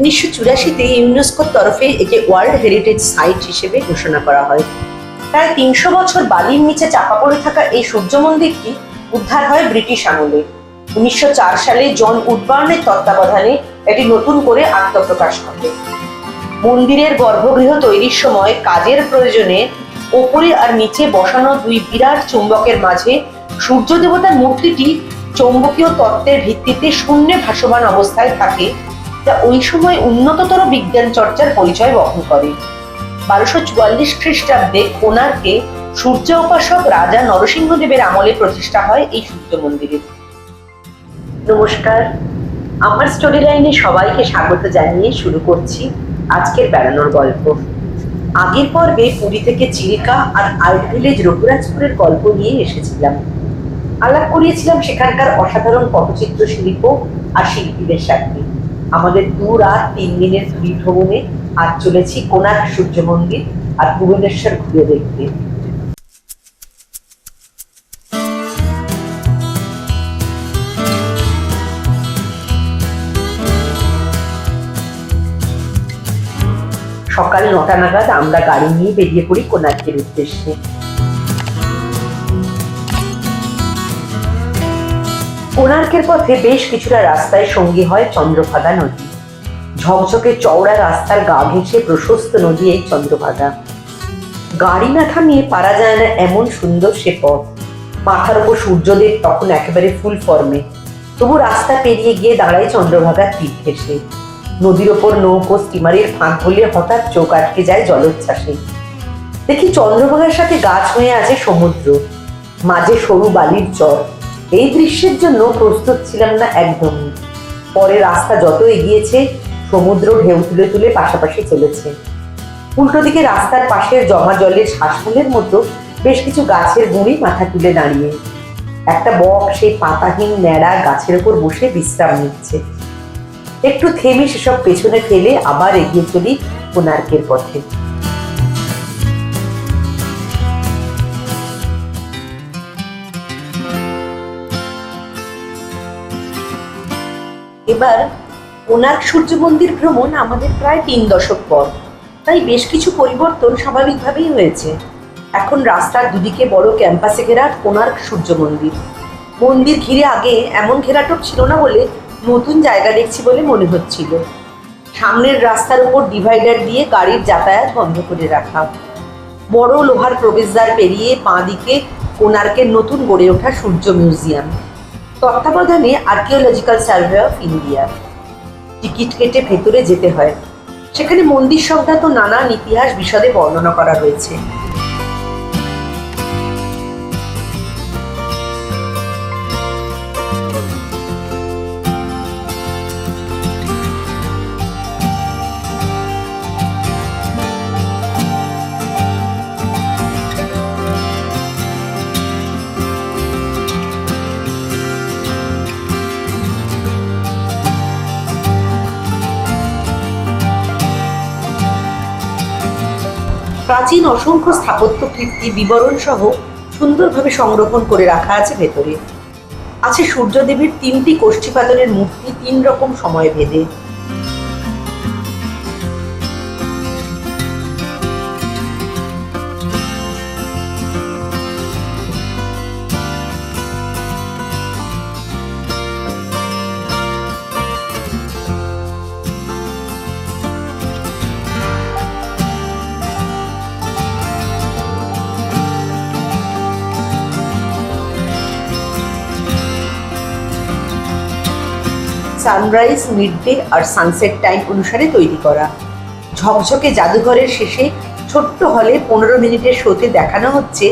উনিশশো চুরাশিতে ইউনেস্কোর তরফে একে ওয়ার্ল্ড হেরিটেজ সাইট হিসেবে ঘোষণা করা হয়। প্রায় তিনশো বছর বালির নিচে চাপা পড়ে থাকা এই সূর্য মন্দিরটি উদ্ধার হয় ব্রিটিশ আমলে। উনিশশো চার সালে জন উডবার্নের তত্ত্বাবধানে এটি নতুন করে আত্মপ্রকাশ ঘটে। মন্দিরের গর্ভগৃহ তৈরির সময় কাজের প্রয়োজনে ওপরে আর নিচে বসানো দুই বিরাট চুম্বকের মাঝে সূর্য দেবতার মূর্তিটি চৌম্বকীয় তত্ত্বের ভিত্তিতে শূন্যে ভাসমান অবস্থায় থাকে যা ওই সময় উন্নততর বিজ্ঞান চর্চার পরিচয় বহন করে। বারোশো চুয়াল্লিশ খ্রিস্টাব্দে কোনার্কে সূর্য উপাসক রাজা নরসিংহদেবের আমলে প্রতিষ্ঠা হয় এই সূর্য মন্দিরে। নমস্কার, আমার স্টোরি লাইনে সবাইকে স্বাগত জানিয়ে শুরু করছি আজকের বেড়ানোর গল্প। আগের পর্বে পুরী থেকে চিল্কা আর আর্ট ভিলেজ রঘুরাজপুরের গল্প নিয়ে এসেছিলাম। আলাপ করিয়েছিলাম সেখানকার অসাধারণ পটচিত্র শিল্প আর শিল্পীদের সাথে। আমাদের দু রাত তিন দিনের পুরী ভ্রমণে আজ চলেছি কোনার্ক সূর্য মন্দির আর ভুবনেশ্বর ঘুরে দেখতে। সকাল নটা নাগাদ আমরা গাড়ি নিয়ে বেরিয়ে পড়ি কোনার্কের উদ্দেশ্যে। কোণার্কের পথে বেশ কিছুটা রাস্তায় সঙ্গী হয় চন্দ্রভাগা নদী। ঝকঝকে চওড়া রাস্তার গা ঘেঁষে প্রশস্ত নদী এই চন্দ্রভাগা। গাড়ি না থামিয়ে পারা যায় না এমন সুন্দর সে পথ। মাথার উপর সূর্যদেব তখন একেবারে ফুল ফর্মে তবু রাস্তা পেরিয়ে গিয়ে দাঁড়ায় চন্দ্রভাগার তীর ঘেঁষে। নদীর ওপর নৌকো, স্টিমারের ফাঁক হলে হঠাৎ চোখ আটকে যায় জলোচ্ছ্বাসে। দেখি চন্দ্রভাগার সাথে গাছ হয়ে আছে সমুদ্র। মাঝে সরু বালির চর। এই দৃশ্যের জন্য প্রস্তুত ছিলাম না একদমই পরে রাস্তা যত এগিয়েছে, সমুদ্র ঢেউ তুলে তুলে পাশাপাশি চলেছে। উল্টো দিকে রাস্তার পাশের জমা জলের শ্বাসমূলের মতো বেশ কিছু গাছের গুঁড়ি মাথা তুলে দাঁড়িয়ে। একটা বক সেই পাতাহীন ন্যাড়া গাছের উপর বসে বিশ্রাম নিচ্ছে। একটু থেমে সেসব পেছনে ফেলে আবার এগিয়ে চলি কোনার্কের পথে। এবার কোনার্ক সূর্য মন্দির ভ্রমণ আমাদের প্রায় তিন দশক পর। তাই বেশ কিছু পরিবর্তন স্বাভাবিকভাবেই হয়েছে। এখন রাস্তার দুদিকে বড় ক্যাম্পাসে ঘেরা কোনার্ক সূর্য মন্দির মন্দির ঘিরে আগে এমন ঘেরাটোপ ছিল না বলে নতুন জায়গা দেখছি বলে মনে হচ্ছিল। সামনের রাস্তার উপর ডিভাইডার দিয়ে গাড়ির যাতায়াত বন্ধ করে রাখা। বড় লোহার প্রবেশদ্বার পেরিয়ে বাঁ দিকে কোনার্কের নতুন গড়ে ওঠা সূর্য মিউজিয়াম। তত্ত্বাবধানে archaeological survey of India ticket কেটে ভেতরে যেতে হয়। সেখানে মন্দির সংক্রান্ত নানান ইতিহাস বিশদে বর্ণনা করা হয়েছে। প্রাচীন অসংখ্য স্থাপত্য কীর্তি বিবরণ সহ সুন্দরভাবে সংরক্ষণ করে রাখা আছে ভেতরে। আছে সূর্যদেবীর তিনটি কোষ্ঠীপাতনের মূর্তি তিন রকম সময় ভেদে। সানরাইজ মিডডে আর সানসেট টাইম অনুসারে তৈরি করা। ঝকঝকে জাদুঘরের শেষে ছোট্ট হলে পনেরো মিনিটের শোতে দেখানো হচ্ছে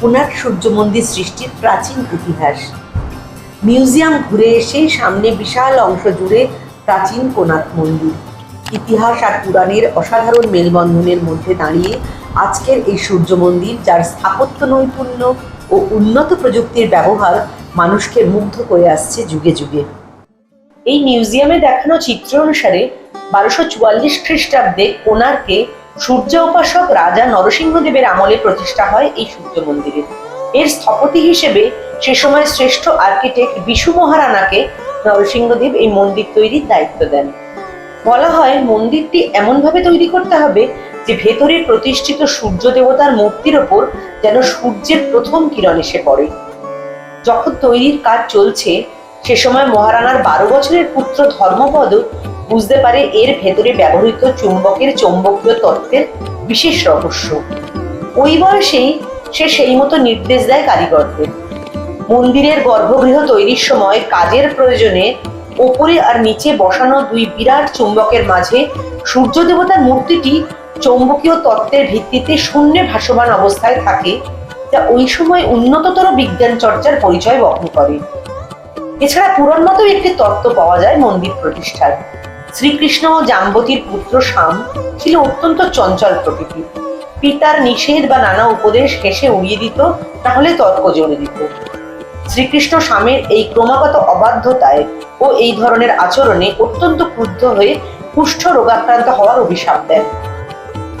কোনার্ক সূর্য মন্দির সৃষ্টির প্রাচীন ইতিহাস। মিউজিয়াম ঘুরে এসে সামনে বিশাল অংশ জুড়ে প্রাচীন কোনার্ক মন্দির। ইতিহাস আর পুরাণের অসাধারণ মেলবন্ধনের মধ্যে দাঁড়িয়ে আজকের এই সূর্য মন্দির, যার স্থাপত্য নৈপুণ্য ও উন্নত প্রযুক্তির ব্যবহার মানুষকে মুগ্ধ করে আসছে যুগে যুগে। এই মিউজিয়ামে দেখানো চিত্র অনুসারে বারোশো চুয়াল্লিশ খ্রিস্টাব্দে কোনার্কে সূর্য উপাসক রাজা নরসিংহদেবের আমলে প্রতিষ্ঠা হয় এই সূর্য মন্দিরের এর স্থপতি হিসেবে সে সময় শ্রেষ্ঠ আর্কিটেক্ট বিশু মহারানাকে নরসিংহদেব এই মন্দির তৈরির দায়িত্ব দেন। বলা হয়, মন্দিরটি এমনভাবে তৈরি করতে হবে যে ভেতরে প্রতিষ্ঠিত সূর্য দেবতার মূর্তির ওপর যেন সূর্যের প্রথম কিরণ এসে পড়ে। যখন তৈরির কাজ চলছে সে সময় মহারানার বারো বছরের পুত্র ধর্মপদ বুঝতে পারে এর ভেতরে ব্যবহৃত চুম্বকের চৌম্বকীয় তত্ত্বের বিশেষ রহস্য। ওই বয়সেই সে সেই মতো নির্দেশ দেয় কারিগরদের। মন্দিরের গর্ভগৃহ তৈরির সময় কাজের প্রয়োজনে ওপরে আর নিচে বসানো দুই বিরাট চুম্বকের মাঝে সূর্য দেবতার মূর্তিটি চৌম্বকীয় তত্ত্বের ভিত্তিতে শূন্যে ভাসমান অবস্থায় থাকে, যা ওই সময় উন্নততর বিজ্ঞান চর্চার পরিচয় বহন করে। এছাড়া পুরাণ মতো একটি তত্ত্ব পাওয়া যায় মন্দির প্রতিষ্ঠার। শ্রীকৃষ্ণ ও জাম্বতীর পুত্র শাম ছিল অত্যন্ত চঞ্চল প্রকৃতির পিতার নিষেধ বা নানা উপদেশ হেসে উড়িয়ে দিত, তাহলে তর্ক জোরে দিত। শ্রীকৃষ্ণ স্বামীর এই ক্রমাগত অবাধ্যতায় ও এই ধরনের আচরণে অত্যন্ত ক্রুদ্ধ হয়ে কুষ্ঠ রোগাক্রান্ত হওয়ার অভিশাপ দেন।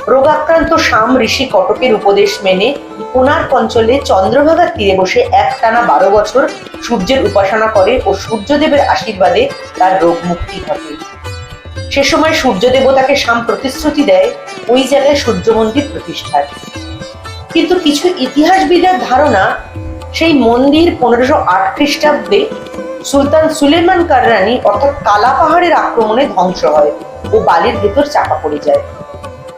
রোগাক্রান্ত শাম ঋষি কটকের উপদেশ মেনে কোনার অঞ্চলে চন্দ্রভাগার তীরে বসে একটানা বারো বছর সূর্যের উপাসনা করে ও সূর্যদেবের আশীর্বাদে তার রোগ মুক্তি ঘটে। সে সময় সূর্য দেবতাকে শাম প্রতিশ্রুতি দেয়, ওই জায়গায় সূর্য মন্দির প্রতিষ্ঠার। কিন্তু কিছু ইতিহাসবিদের ধারণা, সেই মন্দির পনেরোশো আট খ্রিস্টাব্দে সুলতান সুলেমান কাররানি অর্থাৎ কালা পাহাড়ের আক্রমণে ধ্বংস হয় ও বালির ভেতর চাপা পড়ে যায়।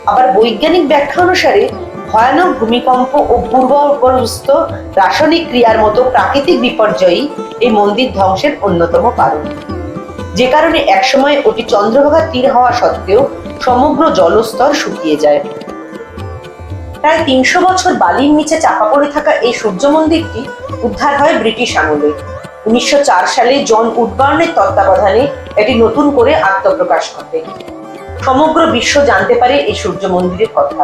আবার বৈজ্ঞানিক ব্যাখ্যা অনুসারে ভয়ানক ভূমিকম্প ও পূর্ববরস্ত রাসায়নিক ক্রিয়ার মতো প্রাকৃতিক বিপর্যয়ই এই মন্দির ধ্বংসের অন্যতম কারণ। যে কারণে একসময় ওটি চন্দ্রভাগা তীর হওয়া সত্ত্বেও সমগ্র জলস্তর শুকিয়ে যায়। প্রায় তিনশো বছর বালির নিচে চাপা পড়ে থাকা এই সূর্য মন্দিরটি উদ্ধার হয় ব্রিটিশ আমলে। উনিশশো চার সালে জন উডবার্নের তত্ত্বাবধানে এটি নতুন করে আত্মপ্রকাশ ঘটে। সমগ্র বিশ্ব জানতে পারে এই সূর্য মন্দিরের কথা।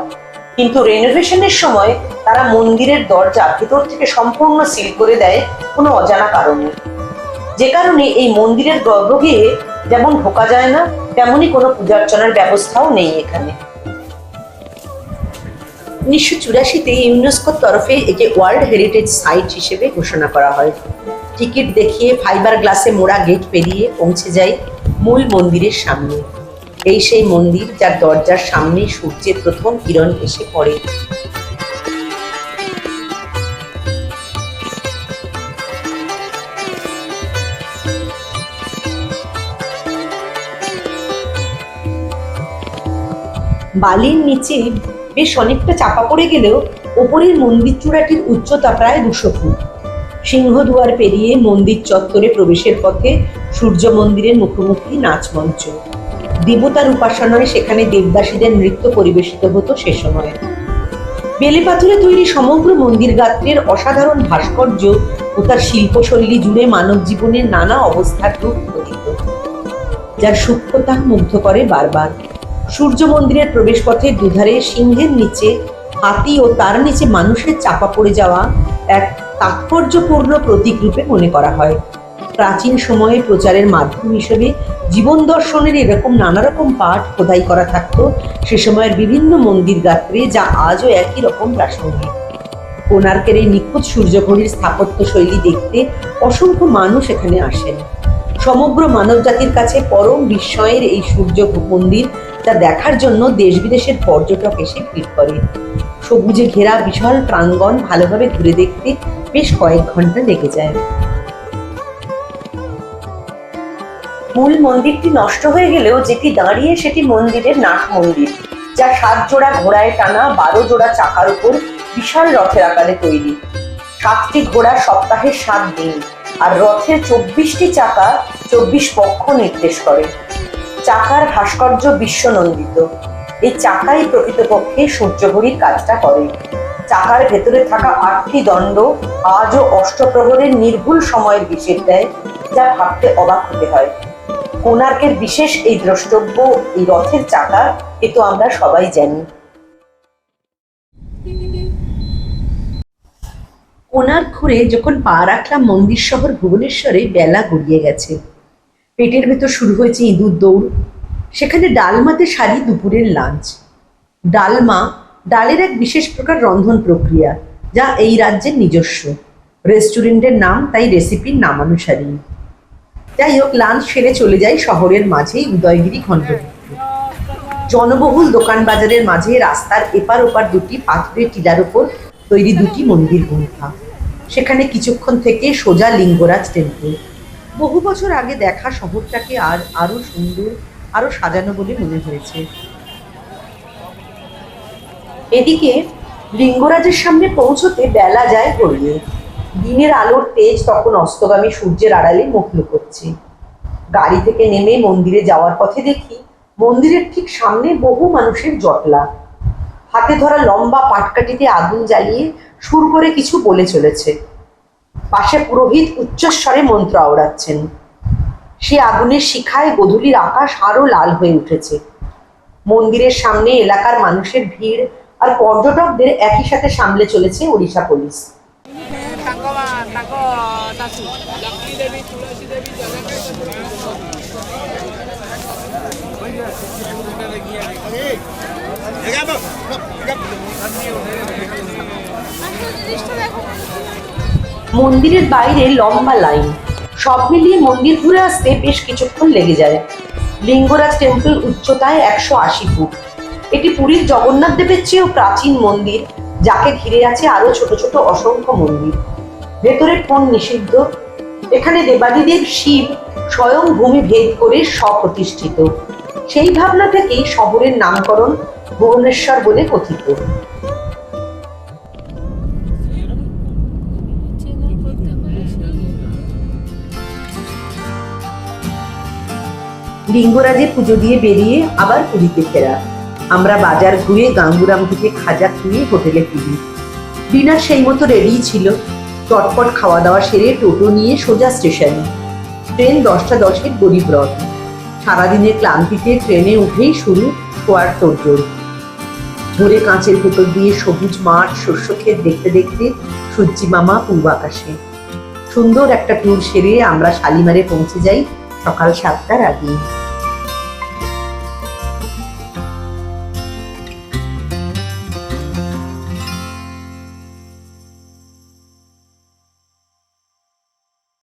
কিন্তু রেনোভেশনের সময় তারা মন্দিরের দরজা ভেতর থেকে সম্পূর্ণ সিল করে দেয় কোনো অজানা কারণে। যে কারণে এই মন্দিরের গর্ভগৃহে যেমন ঢোকা যায় না, তেমনি কোনো পূজার্চনার ব্যবস্থাও নেই এখানে। উনিশশো চুরাশিতে ইউনেস্কোর তরফে একে ওয়ার্ল্ড হেরিটেজ সাইট হিসেবে ঘোষণা করা হয়। টিকিট দেখিয়ে ফাইবার গ্লাসে মোড়া গেট পেরিয়ে পৌঁছে যাই মূল মন্দিরের সামনে। এই সেই মন্দির যার দরজার সামনে সূর্যের প্রথম কিরণ এসে পড়ে। বালির নিচে বেশ অনেকটা চাপা পড়ে গেলেও ওপরের মন্দির চূড়াটির উচ্চতা প্রায় দুশো ফুট। সিংহদুয়ার পেরিয়ে মন্দির চত্বরে প্রবেশের পথে সূর্য মন্দিরের মুখোমুখি নাচ মঞ্চ দেবতার উপাসনায় সেখানে দেবদাসীদের নৃত্য পরিবেশিত হতো সে সময়। বেলে পাথরে তৈরি সমগ্র মন্দির গাত্রের অসাধারণ ভাস্কর্য ও তার শিল্পশৈলী জুড়ে মানব জীবনের নানা অবস্থার রূপ খোদিত যার সূক্ষ্মতা মুগ্ধ করে বারবার। সূর্য মন্দিরের প্রবেশপথের দুধারে সিংহের নিচে, হাতি ও তার নিচে মানুষের চাপা পড়ে যাওয়া এক তাৎপর্যপূর্ণ প্রতীক রূপে মনে করা হয়। প্রাচীন সময়ে প্রচারের মাধ্যম হিসেবে জীবন দর্শনের এরকম নানা রকম পাঠ খোদাই করা থাকতো। সে সময়ের বিভিন্ন মন্দির গাত্রে যা আজও একই রকম প্রাসঙ্গিক। কোণার্কের এই নিখুঁত সূর্যঘড়ির স্থাপত্য শৈলী দেখতে অসংখ্য মানুষ এখানে আসেন। সমগ্র মানব জাতির কাছে পরম বিস্ময়ের এই সূর্য মন্দির যা দেখার জন্য দেশ বিদেশের পর্যটক এসে ভিড় করে। সবুজে ঘেরা বিশাল প্রাঙ্গণ ভালোভাবে ঘুরে দেখতে বেশ কয়েক ঘণ্টা লেগে যায়। মূল মন্দিরটি নষ্ট হয়ে গেলেও যেটি দাঁড়িয়ে সেটি মন্দিরের নাট মন্দির, যা সাত জোড়া ঘোড়ায় টানা বারো জোড়া চাকার উপর বিশাল রথের আকারে তৈরি। সাতটি ঘোড়া সপ্তাহের সাত দিন, আর রথের চব্বিশটি চাকা চব্বিশ পক্ষ নির্দেশ করে। চাকার ভাস্কর্য বিশ্বনন্দিত। এই চাকাই প্রকৃতপক্ষে সূর্যঘড়ির কাজটা করে। চাকার ভেতরে থাকা আটটি দণ্ড আজও অষ্টপ্রহরের নির্ভুল সময়ের বিশেষ দেয়, যা ভাবতে অবাক হতে হয়। কোণার্কের বিশেষ এই দ্রষ্টব্য, এই রথের চাকা, এ তো আমরা সবাই জানি। কোণার্ক ঘুরে যখন পা রাখলাম মন্দির শহর ভুবনেশ্বরে, বেলা গড়িয়ে গেছে। পেটের ভেতর শুরু হয়েছে ইঁদুর দৌড়। সেখানে ডালমাতে সারি দুপুরের লাঞ্চ। ডালমা, ডালের এক বিশেষ প্রকার রন্ধন প্রক্রিয়া, যা এই রাজ্যের নিজস্ব। রেস্টুরেন্টের নাম, তাই রেসিপির নামানুসারেই। যাই হোক লাঞ্চ সেরে চলে যাই শহরের মাঝেই, উদয়গিরি খণ্ড। জনবহুল দোকান বাজারের মাঝে রাস্তার এপার ওপার দুটি পাথরের টিলার ওপর তৈরি দুটি মন্দির গুম্ফা সেখানে কিছুক্ষণ থেকে সোজা লিঙ্গরাজ টেম্পল বহু বছর আগে দেখা শহরটাকে আর আরও সুন্দর, আরও সাজানো বলে মনে হয়েছে। এদিকে লিঙ্গরাজের সামনে পৌঁছতে বেলা যায় গড়িয়ে। দিনের আলোর তেজ তখন অস্তগামী সূর্যের আড়ালে মুখ লুকোচ্ছে। গাড়ি থেকে নেমে মন্দিরে যাওয়ার পথে দেখি মন্দিরের ঠিক সামনে বহু মানুষের জটলা। হাতে ধরা লম্বা পাটকাঠিতে আগুন জ্বালিয়ে সুর করে কিছু বলে চলেছে। পাশে পুরোহিত উচ্চস্বরে মন্ত্র আওড়াচ্ছেন। সে আগুনের শিখায় গধূলির আকাশ আরও লাল হয়ে উঠেছে। মন্দিরের সামনে এলাকার মানুষের ভিড় আর পর্যটকদের একই সাথে সামলে চলেছে ওড়িশা পুলিশ। ତାଙ୍କ ମା- ତାଙ୍କ ଶାଶୁ ଲକ୍ଷ୍ମୀ ଦେବୀ ତୁଳସୀ ଦେବୀ ଜଗନ୍ନାଥ মন্দিরের বাইরে লম্বা লাইন সব মিলিয়ে মন্দির ঘুরে আসতে বেশ কিছুক্ষণ লেগে যায় লিঙ্গরাজ টেম্পল উচ্চতায় একশো আশি ফুট এটি পুরীর জগন্নাথ দেবের চেয়েও প্রাচীন মন্দির যাকে ঘিরে আছে আরো ছোট ছোট অসংখ্য মন্দির ভেতরে কোন নিষিদ্ধ? এখানে দেবাদিদেব শিব স্বয়ং ভূমি ভেদ করে স্বপ্রতিষ্ঠিত। সেই ভাবনা থেকেই শহরের নামকরণ ভুবনেশ্বর বলে কথিত। লিঙ্গরাজে পুজো দিয়ে বেরিয়ে আবার পুরীতে ফেরা। আমরা বাজার ঘুরে গাঙ্গুরাম থেকে খাজা খুঁয়ে হোটেলে ফিরি। ডিনার সেই মতো রেডি ছিল। চটপট খাওয়া দাওয়া সেরে টোটো নিয়ে সোজা স্টেশনে। ট্রেন দশটা দশের গরিব রথ। সারাদিনের ক্লান্তিতে ট্রেনে উঠেই শুরু খোয়ার তোড়জোড়। ঝরে কাঁচের ভেতর দিয়ে সবুজ মাঠ শস্য ক্ষেত দেখতে দেখতে সূর্যি মামা পূর্ব আকাশে। সুন্দর একটা ট্যুর সেরে আমরা শালিমারে পৌঁছে যাই সকাল সাতটার আগে